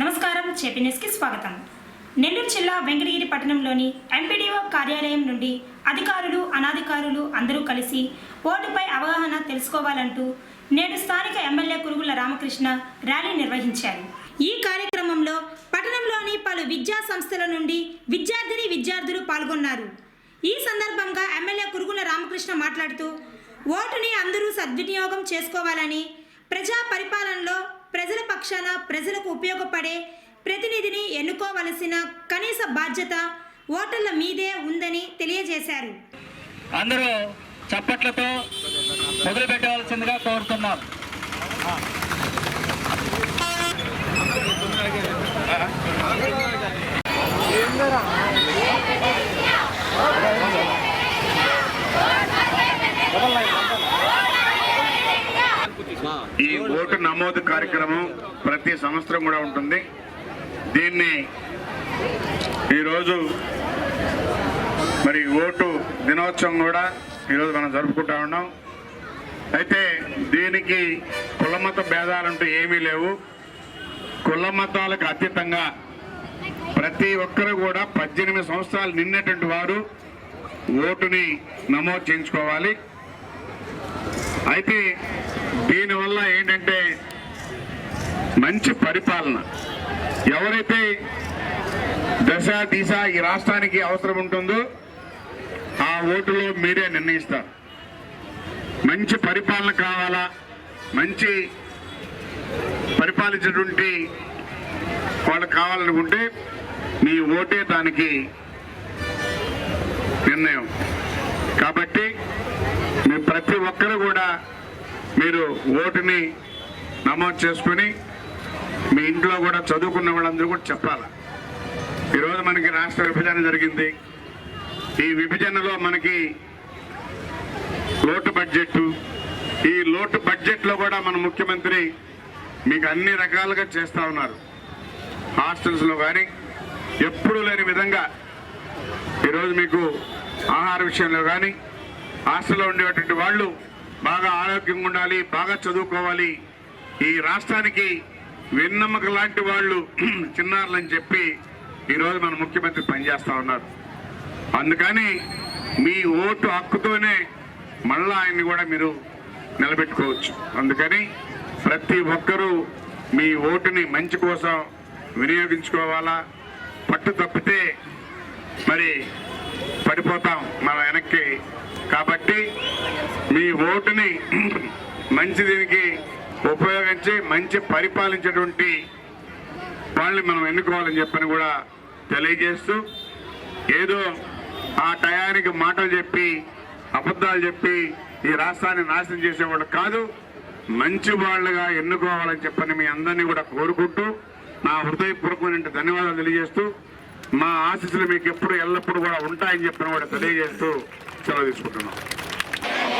నమస్కారం చేపీ న్యూస్కి స్వాగతం. నెల్లూరు జిల్లా వెంకటగిరి పట్టణంలోని ఎంపీడీఓ కార్యాలయం నుండి అధికారులు అనాధికారులు అందరూ కలిసి ఓటుపై అవగాహన తెలుసుకోవాలంటూ నేడు స్థానిక ఎమ్మెల్యే కురుగుల రామకృష్ణ ర్యాలీ నిర్వహించారు. ఈ కార్యక్రమంలో పట్టణంలోని పలు విద్యా సంస్థల నుండి విద్యార్థిని విద్యార్థులు పాల్గొన్నారు. ఈ సందర్భంగా ఎమ్మెల్యే కురుగుల రామకృష్ణ మాట్లాడుతూ ఓటుని అందరూ సద్వినియోగం చేసుకోవాలని ప్రజా పరిపాలనలో ప్రజల పక్షాన ప్రజలకు ఉపయోగపడే ప్రతినిధిని ఎన్నుకోవలసిన కనీస బాధ్యత ఓటర్ల మీదే ఉందని తెలియజేశారు. అందరూ చప్పట్లతో మొదలు పెట్టవలసిందిగా కోరుతున్నాం ఈ ఓటు నమోదు కార్యక్రమం ప్రతి సంవత్సరం కూడా ఉంటుంది. దీన్ని ఈరోజు మరి ఓటు దినోత్సవం కూడా ఈరోజు మనం జరుపుకుంటా ఉన్నాం. అయితే దీనికి కులమత భేదాలంటూ ఏమీ లేవు. కుల మతాలకు అతీతంగా ప్రతి ఒక్కరు కూడా పద్దెనిమిది సంవత్సరాలు నిన్నటువంటి వారు ఓటుని నమోదు చేయించుకోవాలి. అయితే దీనివల్ల ఏంటంటే మంచి పరిపాలన. ఎవరైతే దశ దిశ ఈ రాష్ట్రానికి అవసరం ఉంటుందో ఆ ఓటులో మీరే నిర్ణయిస్తారు. మంచి పరిపాలన కావాలా? మంచి పరిపాలించేటువంటి వాళ్ళు కావాలనుకుంటే మీ ఓటే దానికి నిర్ణయం. కాబట్టి మీ ప్రతి ఒక్కరు కూడా మీరు ఓటుని నమోదు చేసుకుని మీ ఇంట్లో కూడా చదువుకున్న వాళ్ళందరూ కూడా చెప్పాలి? ఈరోజు మనకి రాష్ట్ర విభజన జరిగింది. ఈ విభజనలో మనకి లోటు బడ్జెట్ ఈ లోటు బడ్జెట్లో కూడా మన ముఖ్యమంత్రి మీకు అన్ని రకాలుగా చేస్తా ఉన్నారు. హాస్టల్స్లో కానీ ఎప్పుడూ లేని విధంగా ఈరోజు మీకు ఆహార విషయంలో కానీ హాస్టల్లో ఉండేటువంటి వాళ్ళు బాగా ఆరోగ్యంగా ఉండాలి బాగా చదువుకోవాలి. ఈ రాష్ట్రానికి వెన్నమ్మక లాంటి వాళ్ళు చిన్నారులని చెప్పి ఈరోజు మన ముఖ్యమంత్రి పనిచేస్తూ ఉన్నారు. అందుకని మీ ఓటు హక్కుతోనే మళ్ళా ఆయన్ని కూడా మీరు నిలబెట్టుకోవచ్చు. అందుకని ప్రతి ఒక్కరూ మీ ఓటుని మంచి కోసం వినియోగించుకోవాలా? పట్టు తప్పితే మరి పడిపోతాం మన వెనక్కి. కాబట్టి మీ ఓటుని మంచి దీనికి ఉపయోగించి మంచి పరిపాలించేటువంటి వాళ్ళని మనం ఎన్నుకోవాలని చెప్పని కూడా తెలియజేస్తూ ఏదో ఆ టయానికి మాటలు చెప్పి అబద్ధాలు చెప్పి ఈ రాష్ట్రాన్ని నాశనం చేసేవాళ్ళు కాదు. మంచి వాళ్ళుగా ఎన్నుకోవాలని చెప్పని మీ అందరినీ కూడా కోరుకుంటూ నా హృదయపూర్వకమైన ధన్యవాదాలు తెలియజేస్తూ మా ఆశీస్సులు మీకు ఎప్పుడు ఎల్లప్పుడూ కూడా ఉంటాయని చెప్పిన కూడా తెలియజేస్తూ సెలవు తీసుకుంటున్నాం.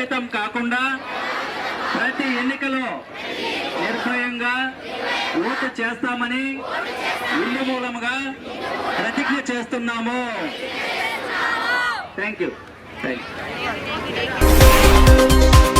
ప్రభావితం కాకుండా ప్రతి ఎన్నికలో నిర్భయంగా ఓటు చేస్తామని ఇల్లు మూలముగా ప్రతిజ్ఞ చేస్తున్నాము. Thank you thank you